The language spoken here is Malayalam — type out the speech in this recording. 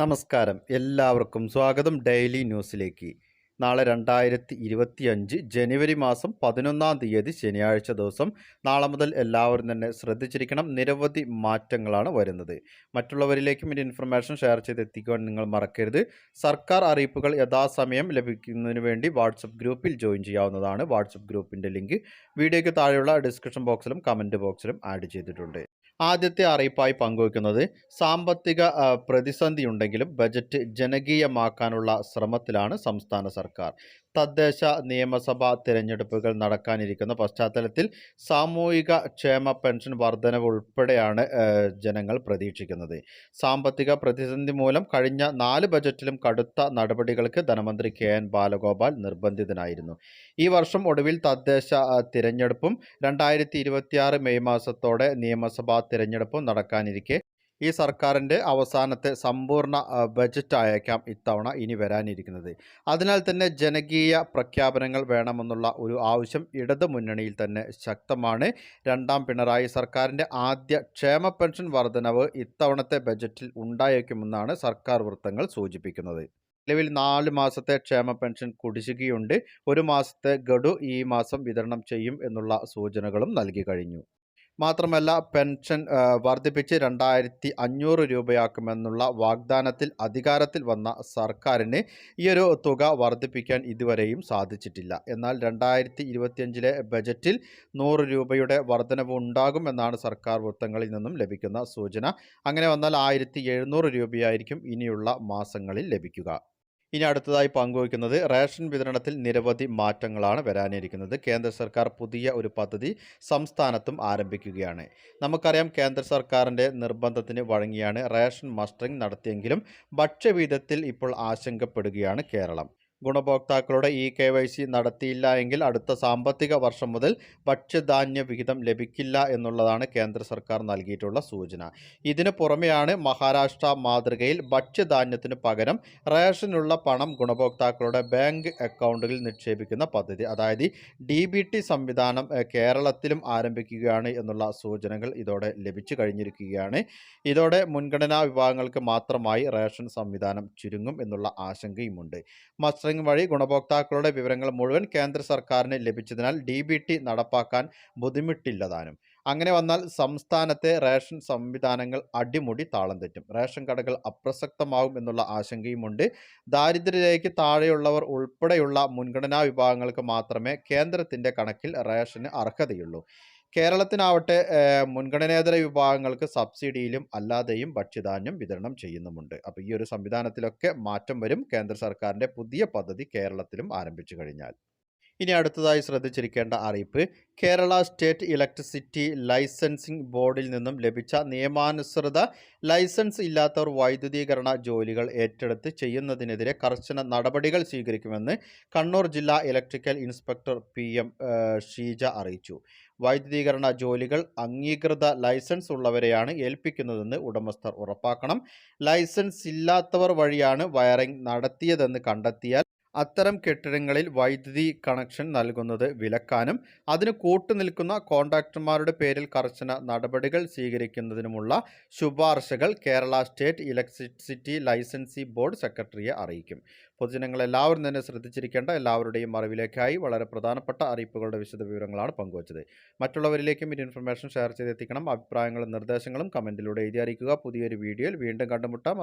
നമസ്കാരം. എല്ലാവർക്കും സ്വാഗതം ഡെയിലി ന്യൂസിലേക്ക്. നാളെ രണ്ടായിരത്തി ഇരുപത്തി അഞ്ച് ജനുവരി മാസം പതിനൊന്നാം തീയതി ശനിയാഴ്ച ദിവസം. നാളെ മുതൽ എല്ലാവരും തന്നെ ശ്രദ്ധിച്ചിരിക്കണം. നിരവധി മാറ്റങ്ങളാണ് വരുന്നത്. മറ്റുള്ളവരിലേക്കും ഇതിന്റെ ഇൻഫർമേഷൻ ഷെയർ ചെയ്ത് എത്തിക്കുവാൻ നിങ്ങൾ മറക്കരുത്. സർക്കാർ അറിയിപ്പുകൾ യഥാസമയം ലഭിക്കുന്നതിന് വേണ്ടി വാട്സപ്പ് ഗ്രൂപ്പിൽ ജോയിൻ ചെയ്യാവുന്നതാണ്. വാട്സപ്പ് ഗ്രൂപ്പിന്റെ ലിങ്ക് വീഡിയോയ്ക്ക് താഴെയുള്ള ഡിസ്ക്രിപ്ഷൻ ബോക്സിലും കമന്റ് ബോക്സിലും ആഡ് ചെയ്തിട്ടുണ്ട്. ആദ്യത്തെ അറിയിപ്പായി പങ്കുവയ്ക്കുന്നത് സാമ്പത്തിക പ്രതിസന്ധിയുണ്ടെങ്കിലും ബജറ്റ് ജനകീയമാക്കാനുള്ള ശ്രമത്തിലാണ് സംസ്ഥാന സർക്കാർ. തദ്ദേശ നിയമസഭാ തിരഞ്ഞെടുപ്പുകൾ നടക്കാനിരിക്കുന്ന പശ്ചാത്തലത്തിൽ സാമൂഹിക ക്ഷേമ പെൻഷൻ വർധനവ് ഉൾപ്പെടെയാണ് ജനങ്ങൾ പ്രതീക്ഷിക്കുന്നത്. സാമ്പത്തിക പ്രതിസന്ധി മൂലം കഴിഞ്ഞ നാല് ബജറ്റിലും കടുത്ത നടപടികൾക്ക് ധനമന്ത്രി കെ. എൻ. ബാലഗോപാൽ നിർബന്ധിതനായിരുന്നു. ഈ വർഷം ഒടുവിൽ തദ്ദേശ തിരഞ്ഞെടുപ്പും രണ്ടായിരത്തി മെയ് മാസത്തോടെ നിയമസഭാ തിരഞ്ഞെടുപ്പും നടക്കാനിരിക്കെ. ഈ സർക്കാരിന്റെ അവസാനത്തെ സമ്പൂർണ ബജറ്റായേക്കാം ഇത്തവണ ഇനി വരാനിരിക്കുന്നത്. അതിനാൽ തന്നെ ജനകീയ പ്രഖ്യാപനങ്ങൾ വേണമെന്നുള്ള ഒരു ആവശ്യം ഇടതു മുന്നണിയിൽ തന്നെ ശക്തമാണ്. രണ്ടാം പിണറായി സർക്കാരിന്റെ ആദ്യ ക്ഷേമ പെൻഷൻ വർധനവ് ഇത്തവണത്തെ ബജറ്റിൽ ഉണ്ടായേക്കുമെന്നാണ് സർക്കാർ വൃത്തങ്ങൾ സൂചിപ്പിക്കുന്നത്. നിലവിൽ നാല് മാസത്തെ ക്ഷേമ പെൻഷൻ കുടിശ്ശികയുണ്ട്. ഒരു മാസത്തെ ഗഡു ഈ മാസം വിതരണം ചെയ്യും എന്നുള്ള സൂചനകളും നൽകി കഴിഞ്ഞു. മാത്രമല്ല പെൻഷൻ വർദ്ധിപ്പിച്ച് രണ്ടായിരത്തി അഞ്ഞൂറ് രൂപയാക്കുമെന്നുള്ള വാഗ്ദാനത്തിൽ അധികാരത്തിൽ വന്ന സർക്കാരിന് ഈയൊരു തുക വർദ്ധിപ്പിക്കാൻ ഇതുവരെയും സാധിച്ചിട്ടില്ല. എന്നാൽ രണ്ടായിരത്തി ഇരുപത്തിയഞ്ചിലെ ബജറ്റിൽ നൂറ് രൂപയുടെ വർധനവ് ഉണ്ടാകുമെന്നാണ് സർക്കാർ വൃത്തങ്ങളിൽ നിന്നും ലഭിക്കുന്ന സൂചന. അങ്ങനെ വന്നാൽ ആയിരത്തി രൂപയായിരിക്കും ഇനിയുള്ള മാസങ്ങളിൽ ലഭിക്കുക. ഇനി അടുത്തതായി പങ്കുവയ്ക്കുന്നത് റേഷൻ വിതരണത്തിൽ നിരവധി മാറ്റങ്ങളാണ് വരാനിരിക്കുന്നത്. കേന്ദ്ര സർക്കാർ പുതിയ ഒരു പദ്ധതി സംസ്ഥാനത്തും ആരംഭിക്കുകയാണ്. നമുക്കറിയാം കേന്ദ്ര സർക്കാരിന്റെ നിർബന്ധത്തിന് വഴങ്ങിയാണ് റേഷൻ മസ്റ്ററിംഗ് നടത്തിയെങ്കിലും ഭക്ഷ്യവിധത്തിൽ ഇപ്പോൾ ആശങ്കപ്പെടുകയാണ് കേരളം. ഗുണഭോക്താക്കളുടെ ഇ കെ വൈ സി നടത്തിയില്ല എങ്കിൽ അടുത്ത സാമ്പത്തിക വർഷം മുതൽ ഭക്ഷ്യധാന്യ വിഹിതം ലഭിക്കില്ല എന്നുള്ളതാണ് കേന്ദ്ര സർക്കാർ നൽകിയിട്ടുള്ള സൂചന. ഇതിന് പുറമെയാണ് മഹാരാഷ്ട്ര മാതൃകയിൽ ഭക്ഷ്യധാന്യത്തിന് പകരം റേഷനുള്ള പണം ഗുണഭോക്താക്കളുടെ ബാങ്ക് അക്കൗണ്ടുകളിൽ നിക്ഷേപിക്കുന്ന പദ്ധതി. അതായത് ഡി ബി ടി സംവിധാനം കേരളത്തിലും ആരംഭിക്കുകയാണ് എന്നുള്ള സൂചനകൾ ഇതോടെ ലഭിച്ചു കഴിഞ്ഞിരിക്കുകയാണ്. ഇതോടെ മുൻഗണനാ വിഭാഗങ്ങൾക്ക് മാത്രമായി റേഷൻ സംവിധാനം ചുരുങ്ങും എന്നുള്ള ആശങ്കയുമുണ്ട്. മസ്റ്ററിംഗ് വഴി ഗുണഭോക്താക്കളുടെ വിവരങ്ങൾ മുഴുവൻ കേന്ദ്ര സർക്കാരിന് ലഭിച്ചതിനാൽ ഡി ബി ടി നടപ്പാക്കാൻ ബുദ്ധിമുട്ടില്ലതാനും. അങ്ങനെ വന്നാൽ സംസ്ഥാനത്തെ റേഷൻ സംവിധാനങ്ങൾ അടിമുടി താളം തെറ്റും. റേഷൻ കടകൾ അപ്രസക്തമാകും എന്നുള്ള ആശങ്കയുമുണ്ട്. ദാരിദ്ര്യരേഖയ്ക്ക് താഴെയുള്ളവർ ഉൾപ്പെടെയുള്ള മുൻഗണനാ വിഭാഗങ്ങൾക്ക് മാത്രമേ കേന്ദ്രത്തിന്റെ കണക്കിൽ റേഷന് അർഹതയുള്ളൂ. കേരളത്തിനാവട്ടെ മുൻഗണനേതര വിഭാഗങ്ങൾക്ക് സബ്സിഡിയിലും അല്ലാതെയും ഭക്ഷ്യധാന്യം വിതരണം ചെയ്യുന്നുമുണ്ട്. അപ്പോൾ ഈ ഒരു സംവിധാനത്തിലൊക്കെ മാറ്റം വരും കേന്ദ്ര സർക്കാരിന്റെ പുതിയ പദ്ധതി കേരളത്തിലും ആരംഭിച്ചു കഴിഞ്ഞാൽ. ഇനി അടുത്തതായി ശ്രദ്ധിച്ചിരിക്കേണ്ട അറിയിപ്പ്. കേരള സ്റ്റേറ്റ് ഇലക്ട്രിസിറ്റി ലൈസൻസിംഗ് ബോർഡിൽ നിന്നും ലഭിച്ച നിയമാനുസൃത ലൈസൻസ് ഇല്ലാത്തവർ വൈദ്യുതീകരണ ജോലികൾ ഏറ്റെടുത്ത് ചെയ്യുന്നതിനെതിരെ കർശന നടപടികൾ സ്വീകരിക്കുമെന്ന് കണ്ണൂർ ജില്ലാ electrical inspector P M Sheeja അറിയിച്ചു. വൈദ്യുതീകരണ ജോലികൾ അംഗീകൃത ലൈസൻസ് ഉള്ളവരെയാണ് ഏൽപ്പിക്കുന്നതെന്ന് ഉടമസ്ഥർ ഉറപ്പാക്കണം. ലൈസൻസ് ഇല്ലാത്തവർ വഴിയാണ് വയറിംഗ് നടത്തിയതെന്ന് കണ്ടെത്തിയാൽ അത്തരം കെട്ടിടങ്ങളിൽ വൈദ്യുതി കണക്ഷൻ നൽകുന്നത് വിലക്കാനും അതിന് കൂട്ടുനിൽക്കുന്ന കോൺട്രാക്ടർമാരുടെ പേരിൽ കർശന നടപടികൾ സ്വീകരിക്കുന്നതിനുമുള്ള ശുപാർശകൾ Kerala state electricity licensee board സെക്രട്ടറിയെ അറിയിക്കും. പൊതുജനങ്ങൾ എല്ലാവരും തന്നെ ശ്രദ്ധിച്ചിരിക്കേണ്ട എല്ലാവരുടെയും അറിവിലേക്കായി വളരെ പ്രധാനപ്പെട്ട അറിയിപ്പുകളുടെ വിശദ വിവരങ്ങളാണ് പങ്കുവച്ചത്. മറ്റുള്ളവരിലേക്കും ഈ ഇൻഫർമേഷൻ ഷെയർ ചെയ്തെത്തിക്കണം. അഭിപ്രായങ്ങളും നിർദ്ദേശങ്ങളും കമന്റിലൂടെ എഴുതി അറിയിക്കുക. പുതിയൊരു വീഡിയോയിൽ വീണ്ടും കണ്ടുമുട്ടാം.